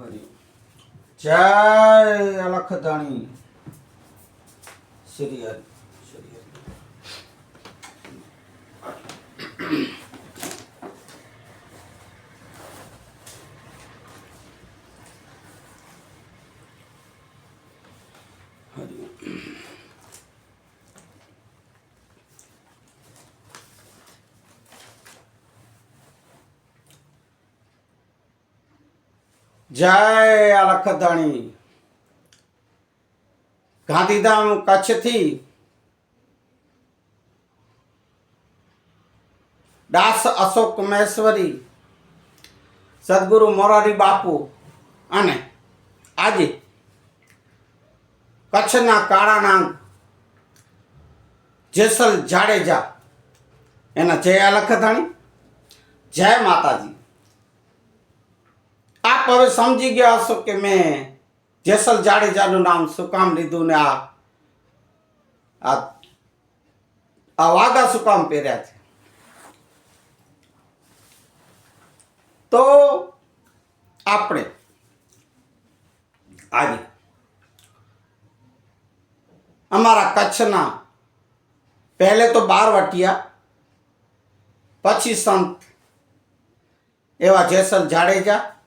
હરિ જય અલખધાણી શ્રી હરિ શ્રી હરિ હરિ જય અલખધાણી ગાંધીધામ કચ્છથી દાસ અશોક મહેશ્વરી, સદગુરુ મોરારી બાપુ અને આજે કચ્છના કાળા નાંગ જેસલ જાડેજા એના જય અલખધાણી જય માતાજી. આપ હવે સમજી ગયા હશો કે મેં જેસલ જાડેજાનું નામ શું કામ લીધું ને આ આ વાઘા શું કામ પહેર્યા છે? તો આપણે આજે અમારા કચ્છના પહેલે તો બારવટિયા, પછી સંત એવા જેસલ જાડેજા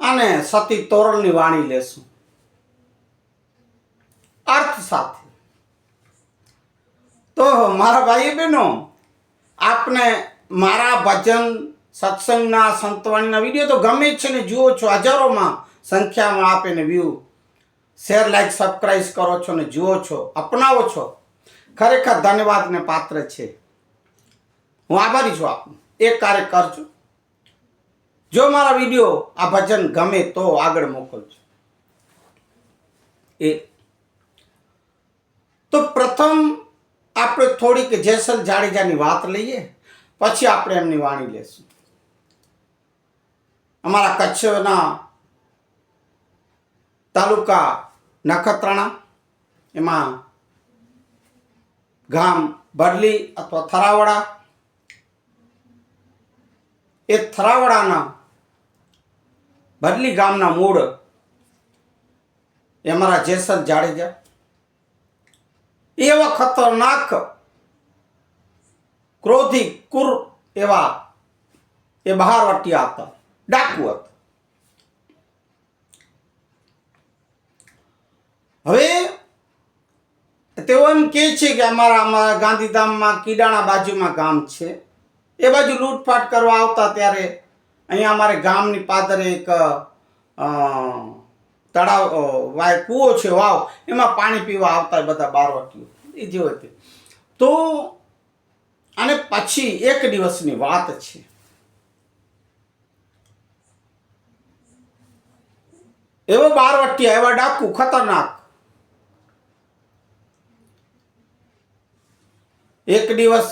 અને સતી તોરણની વાણી લેશું. અર્થ સાથે. તો મારા ભાઈ બહેનો, આપને મારા ભજન, સત્સંગના સંતવાણીના વીડિયો તો ગમે છે ને જુઓ છો, હજારોમાં સંખ્યામાં આપે ને વ્યૂ શેર લાઈક સબસ્ક્રાઈબ કરો છો ને જુઓ છો, અપનાવો છો. ખરેખર ધન્યવાદને પાત્ર છે. હું આભારી છું આપનું. એક કાર્ય કરજો. જો મારા વીડિયો આ ભજન ગમે તો આગળ મોકલજો. એ. તો પ્રથમ આપણે થોડીક જેસલ જાડેજાની વાત લઈએ, પછી આપણે એમની વાણી લેશું. અમારા કચ્છના તાલુકા નખત્રાણા, એમાં ગામ બરલી અથવા થરાવડા. એ થરાવડાના બદલી ગામના મૂળ. એ અમારા જેસન જાડેજા. એવા ખતરનાક ક્રોધી કુર એવા એ બહારવટિયા હતા. ડાકુ હતા. હવે તેઓ એમ કહે છે કે અમારા અમારા ગાંધીધામમાં, કીડાણા બાજુમાં ગામ છે. એ બાજુ લૂંટફાટ કરવા આવતા ત્યારે અહીંયા અમારે ગામની પાદરે એક તળાવ વાય, કૂવો છે, વાવ. એમાં પાણી પીવા આવતા બધા બારવટીઓ એ જે હતી તો અને પછી એક દિવસની વાત છે. એવો બારવટીયા એવા ડાકુ, ખતરનાક. એક દિવસ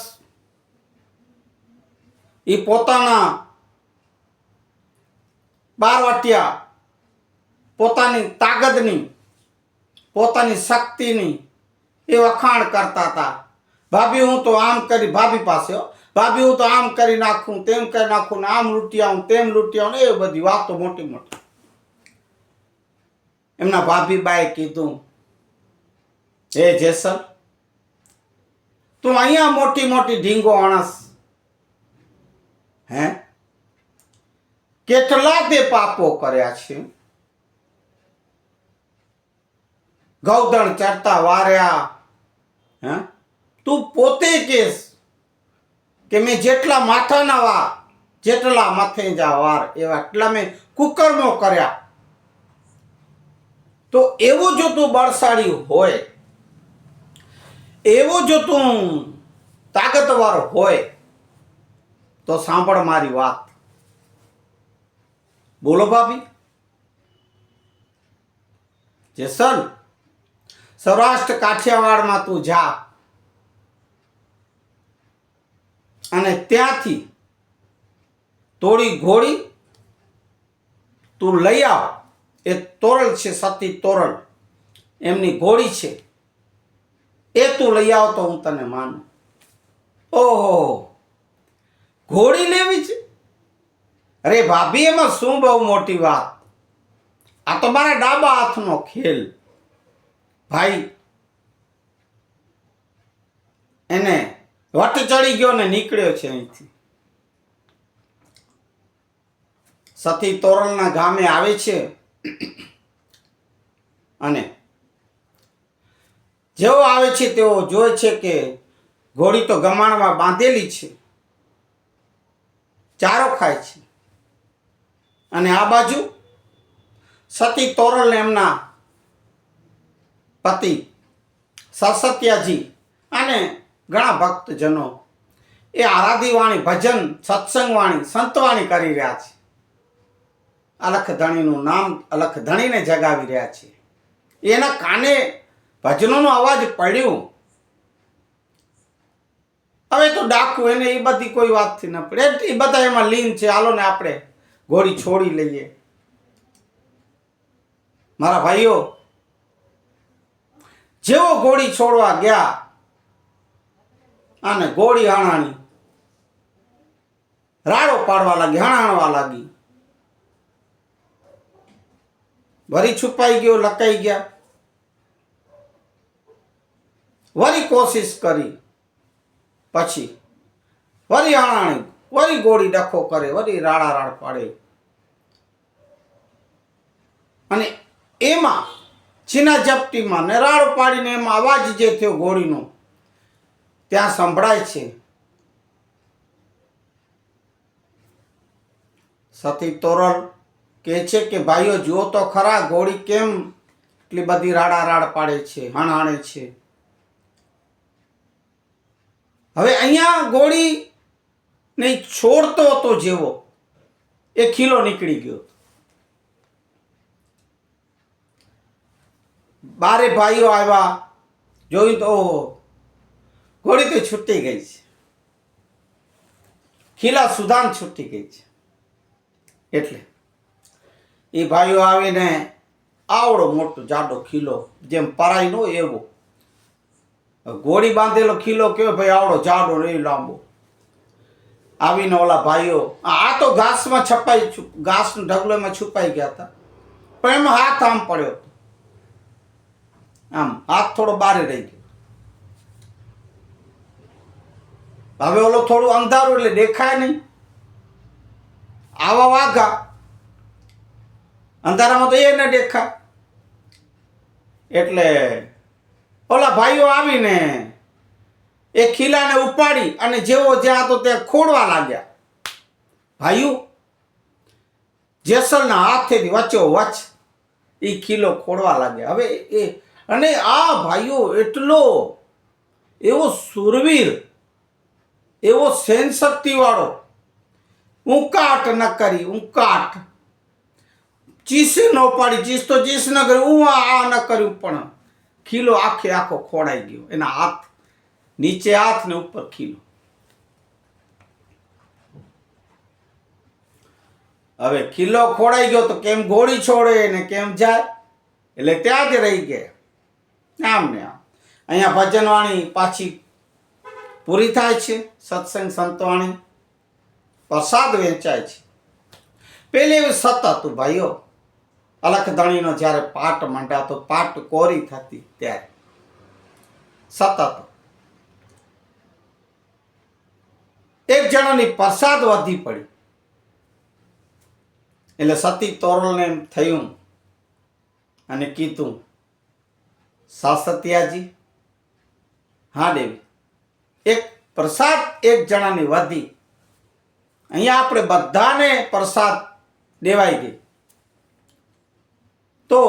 એ પોતાના બારવટિયા પોતાની તાકતની પોતાની શક્તિની એ વખાણ કરતા હતા. ભાભી, હું તો આમ કરી ભાભી પાસે. ભાભી, હું તો આમ કરી નાખું, તેમ કરી નાખું ને આમ લૂંટી આવું તેમ લૂંટી આવું ને એ બધી વાતો મોટી મોટી. એમના ભાભી બાએ કીધું, હે જેસલ, તું અહીંયા મોટી મોટી ઢીંગો અણસ હે? કેટલા તે પાપો કર્યા છે? ગૌધણ ચરતા વાર્યા, હે? તું પોતે કેસ કે મેં જેટલા માથાના વા જેટલા માથે જા વાર, એવા એટલા મેં કુકર્મો કર્યા. તો એવું જો તું બળશાળી હોય, એવું જો તું તાકતવાર હોય, તો સાંભળ મારી વાત. બોલો ભાભી. જેસન સૌરાષ્ટ્ર કાઠિયાવાડમાં તું જા. અને ત્યાંથી તોડી ઘોડી તું લઈ આવ. એ તોરલ છે, સતી તોરલ. એમની ઘોડી છે. એ તું લઈ આવ તો હું તને માનું. ઓહો. ઘોડી લેવી છે? અરે ભાભી, એમાં શું બહુ મોટી વાત? આ તો મારા ડાબા હાથનો ખેલ. ભાઈ, એને વટ ચડી ગયો ને નીકળ્યો છે અહીંથી. સતી તોરણના ગામે આવે છે. અને જેવો આવે છે તેઓ જોવે છે કે ઘોડી તો ગમાણમાં બાંધેલી છે. ચારો ખાય છે. અને આ બાજુ સતી તોરલ એમના પતિ સરસ્વત્યાજી અને ઘણા ભક્તજનો એ આરાધીવાણી, ભજન, સત્સંગવાણી, સંતવાણી કરી રહ્યા છે. અલખધણીનું નામ અલખધણીને જગાવી રહ્યા છે. એના કાને ભજનોનો અવાજ પડ્યો. હવે તો ડાકુ એને એ બધી કોઈ વાતથી ન પડે. એ બધા એમાં લીન છે. હાલો ને આપણે ઘોડી છોડી લઈએ. મારા ભાઈઓ, જેવો ઘોડી છોડવા ગયા અને ગોળી હાણાણી રાડો પાડવા લાગી, હણાણવા લાગી. વરી છુપાઈ ગયો, લકાઈ ગયા. વરી કોશિશ કરી. પછી વરી હણાણી વરી ગોળી ડખો કરે, વરી રાડા રાડ પાડે. અને એમાં છીના ઝપટીમાં ને રાડ પાડીને એમાં અવાજ જે થયો ગોળીનો, ત્યાં સંભળાય છે. સતી તોરલ કહે છે કે, ભાઈઓ, જુઓ તો ખરા, ગોળી કેમ એટલી બધી રાડા રાડ પાડે છે હણાણે છે? હવે અહીંયા ગોળી ને છોડતો હતો જેવો, એ ખીલો નીકળી ગયો. બારે ભાઈઓ આવ્યા. જોયું તો ઘોડી તો છૂટી ગઈ છે. ખીલા સુદાન છૂટી ગઈ છે. એટલે એ ભાઈઓ આવીને આવડો મોટો જાડો ખીલો, જેમ પરાઈ નો એવો. ગોળી બાંધેલો ખીલો કયો ભાઈ, આવડો જાડો ને લાંબો. આવીને ઓલા ભાઈઓ, આ તો ઘાસમાં છપાઈ ઘાસ ઢગલો એમાં છુપાઈ ગયા હતા. પણ એમાં હાથ આમ પડ્યો હતો. આમ, હાથ થોડો બારે રહી ગયો. હવે ઓલો થોડું અંધારું એટલે દેખાય નહીં. આવા વાઘા. અંધારામાં તો એ ન દેખાય. એટલે ઓલા ભાઈઓ આવીને એ ખીલાને ઉપાડી અને જેવો જ્યાં હતો ત્યાં ખોડવા લાગ્યા. ભાઈઓ, જેસલના હાથેથી વચ્ચો વચ. એ ખીલો ખોડવા લાગ્યા. હવે એ અને આ ભાઈઓ એટલો એવો સુરવીર, એવો સેનશક્તિવાળો. ઉંકાટ ન કરી ઉંકાટ ચીસ ન પાડી ચીસ તો ચીસ ન કરી, હું આ ન કર્યું પણ ખીલો આખે આખો ખોડાઈ ગયો, એના હાથ, નીચે હાથ ને ઉપર ખીલો. હવે ખીલો ખોડાઈ ગયો તો કેમ ગોળી છોડે ને કેમ જાય? એટલે ત્યાં જ રહી ગયા. આમ ને આમ. અહીંયા ભજનવાણી પાછી પૂરી થાય છે, સત્સંગ સંતવાણી. પ્રસાદ વેચાય છે. પેલી એવું સત હતું ભાઈઓ. અલખધણીનો જ્યારે પાટ મંડાતો પાટ કોરી થતી ત્યારે. સતત. એક જણાની પ્રસાદ વધી પડી. એટલે સતી તોરલને એમ થયું અને કીધું સાસતિયાજી. હા, દેવી. એક પ્રસાદ એક જણાની વધી. અહીંયા આપણે બધાને પ્રસાદ દેવાઈ ગઈ. તો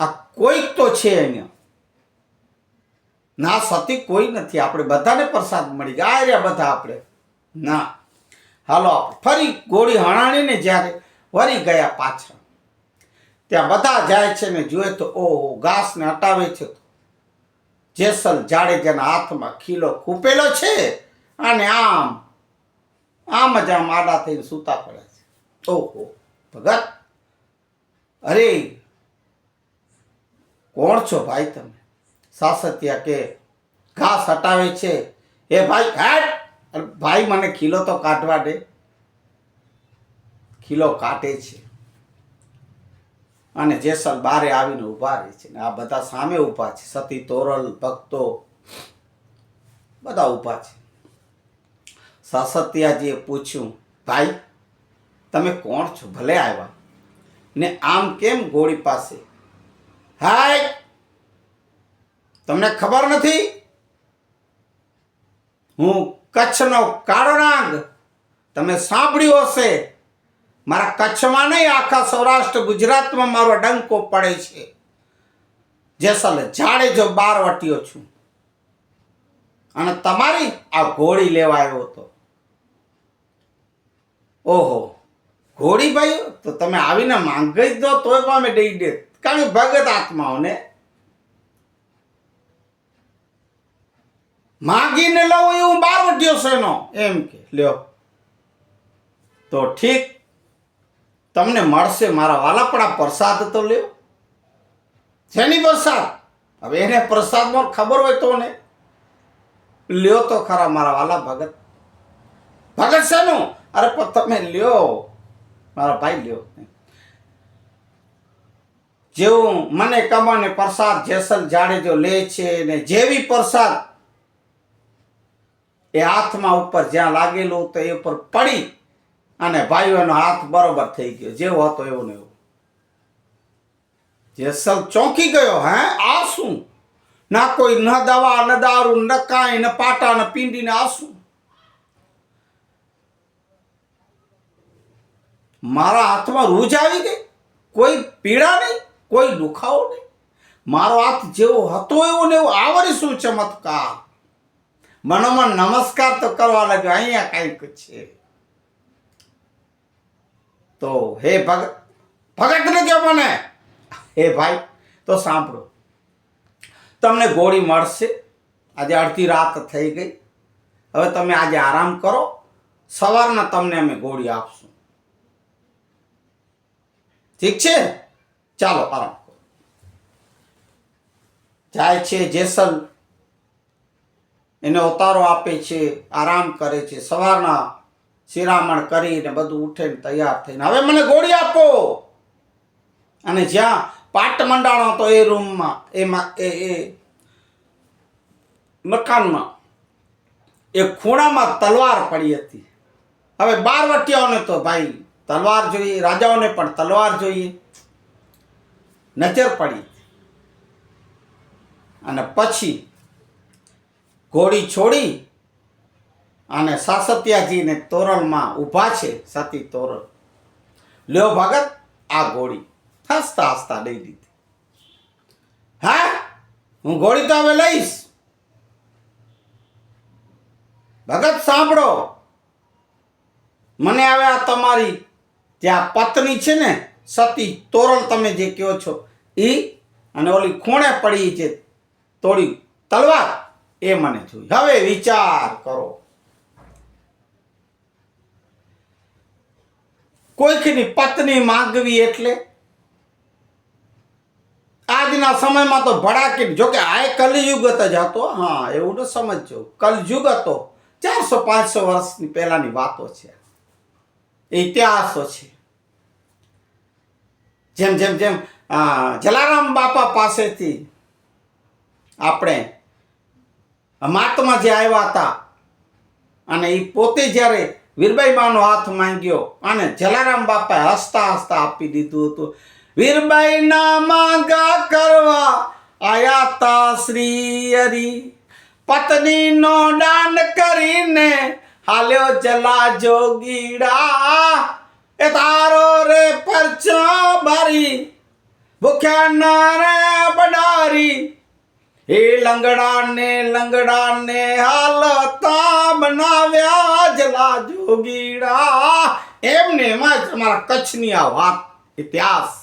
આ કોઈક તો છે અહીંયા. ના, સતી કોઈ નથી. આપણે બધાને પ્રસાદ મળી ગયા. આ રહ્યા બધા આપણે. ના. હાલો ફરી ગોળી હણાણીને જ્યારે વળી ગયા પાછળ. ત્યાં બધા જાય છે ને જોયે તો, ઓહો, ઘાસને હટાવે છે જેસલ જાડેજાના હાથમાં ખીલો ખૂપેલો છે અને આમ આમ જ આમ આડા થઈને સૂતા પડે છે. ઓહો, ભગત. અરે, કોણ છો ભાઈ તમે? સાસતિયા કે, ઘાસ હટાવે છે? એ ભાઈ અરે, ભાઈ મને ખીલો તો કાઢવા દે. ખીલો કાઢે છે. અને જેસલ બારે આવીને ઊભા રહે છે આ બધા સામે ઊભા છે. સતી, તોરલ, ભક્તો બધા ઊભા છે. સાસતિયાજીએ પૂછ્યું, ભાઈ, તમે કોણ છો? ભલે આવ્યા. ને આમ કેમ ગોળી પાસે? હાય, તમને ખબર નથી? હું કચ્છનો કાળો નાગ. તમે સાંભળ્યું હશે. મારા કચ્છમાં નહીં, આખા સૌરાષ્ટ્ર ગુજરાતમાં મારો ડંકો પડે છે. જેસલ જાડેજો બાર વટ્યો છું. અને તમારી આ ઘોડી લેવા આવ્યો હતો. ઓહો, ઘોડી ભાઈ, તો તમે આવીને માંગી દો, તોય અમે દઈ દે. કારણ ભગત આત્માઓને માગીને લઉં એવું બાર વટ્યો છે એનો. એમ કે, લ્યો. તો ઠીક. તમને મળશે મારા વાલા પણ આ પ્રસાદ તો લ્યો. શેની પ્રસાદ? હવે એને પ્રસાદમાં ખબર હોય તો ને. લ્યો તો ખરા મારા વાલા ભગત. ભગત શેનું? અરે પણ તમે લ્યો. મારા ભાઈ લ્યો. જેવું મને કમાને પ્રસાદ જેસલ જાડેજો લે છે ને જેવી પ્રસાદ એ હાથમાં ઉપર જ્યાં લાગેલું તો એ ઉપર પડી. અને ભાઈઓનો હાથ બરોબર થઈ ગયો. જેવો હતો એવો ને એવો. જેસલ ચોંકી ગયો, હે? આ શું ના કોઈ ન દવા, ન દારૂ, ન કાંઈ, ન પાટા, ન પીંડી, ને આ શું મારા હાથમાં રૂજ આવી ગઈ. કોઈ પીડા નહીં, કોઈ દુખાવો નહીં. મારો હાથ જેવો હતો એવો ને એવો આવરી શું ચમત્કાર? મનોમન નમસ્કાર તો કરવા લાગ્યો, અહીંયા કંઈક છે. તો હે ભગત ભગતને કહો મને. હે ભાઈ, તો સાંભળો. તમને ગોળી મળશે. આજે અડધી રાત થઈ ગઈ. હવે તમે આજે આરામ કરો. સવારના તમને અમે ગોળી આપશું. ઠીક છે? ચાલો, આરામ કરો. જાય છે જેસલ. એને ઉતારો આપે છે, આરામ કરે છે. સવારના શિરામણ કરીને બધું ઉઠીને તૈયાર થઈને. હવે મને ગોળી આપો! અને જ્યાં પાટ મંડાણો હતો એ રૂમમાં, એમાં, એ એ મકાનમાં, એ ખૂણામાં તલવાર પડી હતી. હવે બાર વટિયાઓને તો ભાઈ તલવાર જોઈએ, રાજાઓને પણ તલવાર જોઈએ. નજર પડી. અને પછી ઘોડી છોડી અને સાસત્યાજીને તોરણમાં ઊભા છે સતી તોરણ. લ્યો ભગત, આ ગોળી. હસતા હસતા લઈ લીધી હા? હું ગોળી તો હવે લઈશ. ભગત, સાંભળો. મને હવે આ તમારી આ પત્ની છે ને, સતી તોરણ તમે જે કહો છો એ અને ઓલી ખૂણે પડી છે તોડી તલવાર, એ મને જોઈ. હવે વિચાર કરો. કોઈકની પત્ની માગવી એટલે? આજના સમયમાં તો ભડાકી જોકે આ કલયુગ જ હતો, હા, એવું ન સમજજો. કલયુગ હતો. ચારસો પાંચસો વર્ષની પહેલાની વાતો છે. ઇતિહાસો છે. જેમ જેમ જેમ જલારામ બાપા પાસેથી આપણે મહાત્મા જે આવ્યા હતા, અને એ પોતે જ્યારે વીરબાઈ માનો હાથ માંગ્યો અને જલારામ બાપાએ હસતા હસતા આપી દીધું હતું. વીરબાઈ ના માંગા કરવા આયા તા શ્રી હરી પત્ની નો દાન કરીને હાલ્યો જલા જોગીડા. એ તારો રે પરચો ભરી ભૂખ્યા ના રે બડારી. એ લંગડાને લંગડાને હાલતા બનાવ્યા જલા જોગીડા એમને એમાં જ કચ્છની આ વાત, ઇતિહાસ,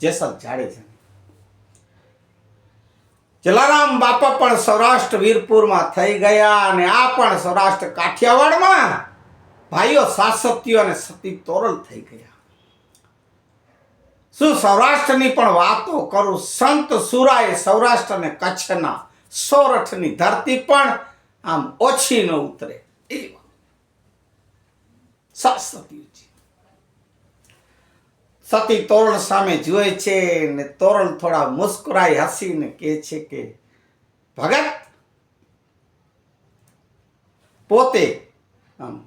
જેસલ જાડેજા જલારામ બાપા પણ સૌરાષ્ટ્ર વીરપુરમાં થઈ ગયા અને આ પણ સૌરાષ્ટ્ર કાઠિયાવાડમાં ભાઈઓ સાસત્યો અને સતી તોરલ થઈ ગયા. શું સૌરાષ્ટ્રની પણ વાતો કરું? સંત સુરાએ સૌરાષ્ટ્ર અને કચ્છના સોરઠની ધરતી પણ આમ ઓછી ન ઉતરે. એ વાત. સાસત્યુજી સતી તોરણ સામે જુએ છે ને તોરણ થોડા મુસ્કુરાઈ હસીને કહે છે કે, ભગત, પોતે આમ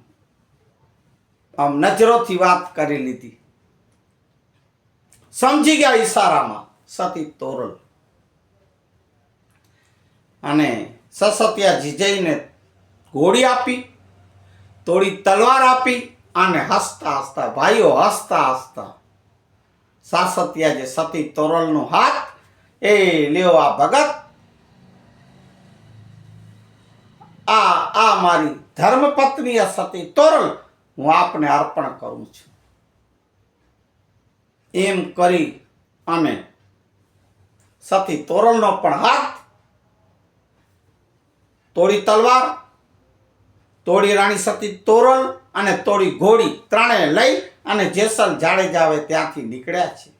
આમ નજરોથી વાત કરી લીધી. સમજી ગયા ઈશારામાં સતી તોરલ. અને સસત્યા જઈને ગોળી આપી થોડી તલવાર આપી અને હસતા હસતા, ભાઈઓ હસતા હસતા, સાસત્યા જે સતી તોરલનો હાથ, એ લ્યો આ ભગત. આ આ મારી ધર્મપત્ની સતી તોરલ, હું આપને અર્પણ કરું છું. એમ કરી અને સતી તોરણનો પણ હાથ, તોડી તલવાર, તોડી રાણી સતી તોરલ અને તોડી ઘોડી ત્રણે લઈ અને જેસલ જાડેજા આવે ત્યાંથી નીકળ્યા છે.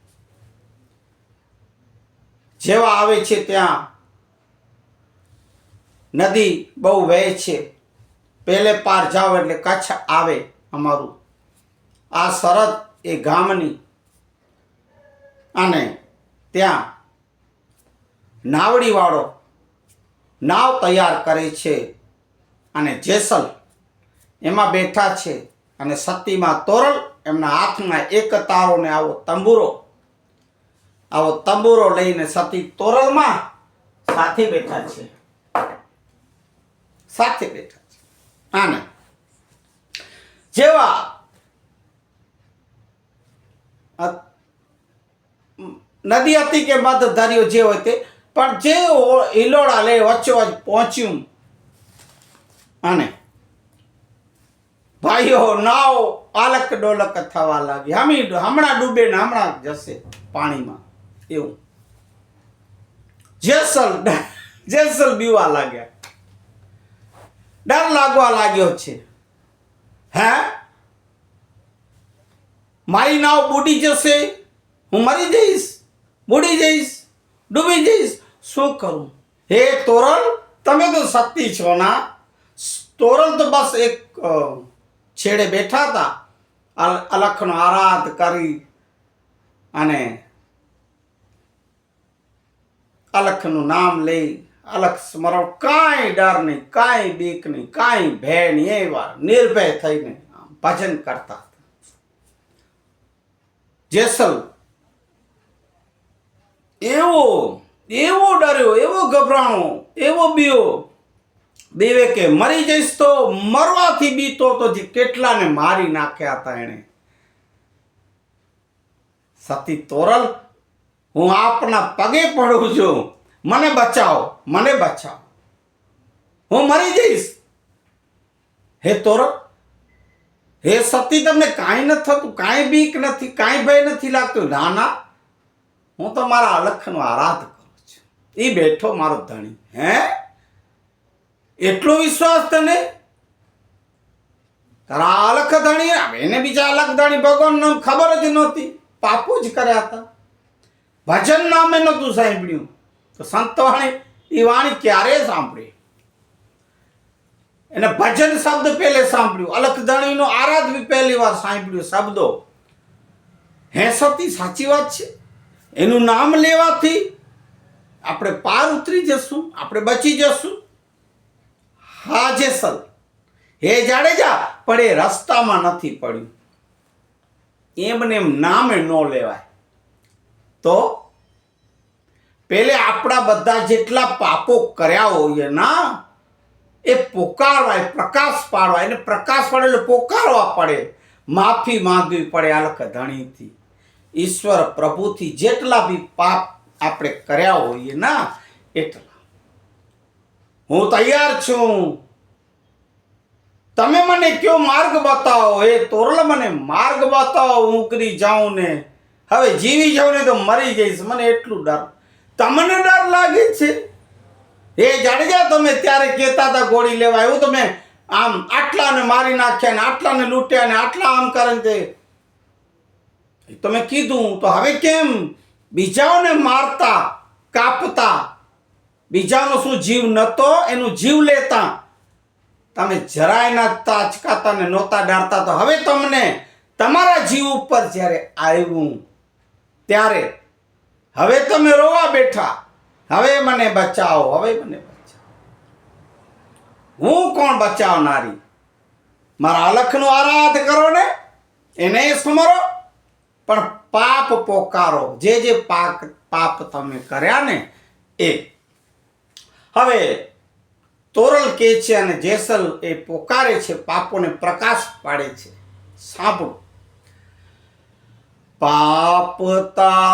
જેવા આવે છે ત્યાં નદી બહુ વહે છે. પહેલે પાર જાઓ એટલે કચ્છ આવે અમારું. આ સરહદ એ ગામની અને ત્યાં નાવડીવાળો નાવ તૈયાર કરે છે અને જેસલ એમાં બેઠા છે અને સતીમાં તોરલ એમના હાથમાં એક તારો ને આવો તંબુરો આવો તંબુરો લઈને સતી તોરલમાં સાથે બેઠા છે. સાથે બેઠા છે. આને જેવા નદી હતી કે મધ જે હોય તે. પણ જે હિલોળા લે વચ્ચોવચ પહોંચ્યું. અને ભાઈઓ નાવ આલક ડોલક થવા લાગી. હમી હમણાં ડૂબે ને હમણાં જશે પાણીમાં. એવું. જેસલ જેસલ બીવા લાગ્યા. ડર લાગવા લાગ્યો છે. હે? મારી નાવ બુડી જશે. હું મરી જઈશ. બુડી જઈશ, ડૂબી જઈશ. શું કરું? હે તોરણ, તમે તો શક્તિ છો ના. તોરણ તો બસ એક છેડે બેઠા હતા. અલ- અલખનો આરાધ કરી અને અલખનું નામ લઈ અલખ સ્મરણ કાંઈ ડર નહીં, કાંઈ બીક નહીં, કાંઈ ભય નહીં એવા નિર્ભય થઈને ભજન કરતા જેસલ એવો એવો ડર્યો, એવો ગભરાણો, એવો બીયો. દેવે કે મરી જઈશ તો મરવાથી બીતો તો જે કેટલાને મારી નાખ્યા હતા એણે. સતી તોરલ, હું આપના પગે પડું છું. મને બચાવો મને બચાવો. હું મરી જઈશ. હે તોરલ, હે સતી, તમને કાંઈ નથી થતું, કાંઈ બીક નથી, કાંઈ ભય નથી લાગતું. ના ના હું તો મારા અલખનો આરાધ કરું છું. એ બેઠો મારો ધણી. હે? એટલો વિશ્વાસ તને? તારા અલખ ધણી એને બીજા અલખ ધણી ભગવાનનો ખબર જ નહોતી. પાપો જ કર્યા હતા. ભજન નામે નહોતું સાંભળ્યું. તો સંતવાણી એ વાણી ક્યારે સાંભળી? એને ભજન શબ્દ પહેલે સાંભળ્યું. અલખ ધણીનો આરાધ બી પહેલી વાર સાંભળ્યું શબ્દો. હે સતી, સાચી વાત છે? એનું નામ લેવાથી આપણે પાર ઉતરી જશું, આપણે બચી જશું. હા જેસલ હે જાડેજા, પણ એ રસ્તામાં નથી પડ્યું. એમને એમ નામે ન લેવાય. તો પેલે આપણા બધા જેટલા પાપો કર્યા હોઈએ ના એ પોકારવાય પ્રકાશ પાડવા, એને પ્રકાશ પડે એટલે પોકારવા પડે. માફી માંગવી પડે અલખ ધણીથી ઈશ્વર પ્રભુથી જેટલા બી પાપ આપણે કર્યા હોઈએ ના, એટલા. હું તૈયાર છું. તમે મને કયો માર્ગ બતાવો? એ તોરલ મને માર્ગ બતાવો, હું કરી જાઉં ને. હવે જીવી જાઉં ને તો મરી જઈશ. મને એટલું ડર. તમને ડર લાગે છે? એ જાડેજા, તમે ત્યારે કહેતા હતા ગોળી લેવા. એવું તમે આમ આટલાને મારી નાખ્યા ને આટલાને લૂંટ્યા ને આટલા આમ કરે તે. તમે કીધું, તો હવે કેમ? બીજાઓને મારતા, કાપતા. બીજાનો શું જીવ નહોતો એનું જીવ લેતા. તમે જરાય ના અચકાતા ને નહોતા ડરતા, તો હવે તમને તમારા જીવ ઉપર જ્યારે આવ્યું, ત્યારે હવે તમે રોવા બેઠા. હવે મને બચાવો, હવે મને બચાવો. હું કોણ બચાવનારી? મારા અલખનો આરાધ કરો ને, એને સ્મરો. પણ પાપ પોકારો, જે જે પાક, પાપ તમે કર્યા ને એ. હવે, તોરલ કે છે અને જેસલ એ પોકારે છે, પાપોને પ્રકાશ પાડે છે. સાંભળો. પાપ તા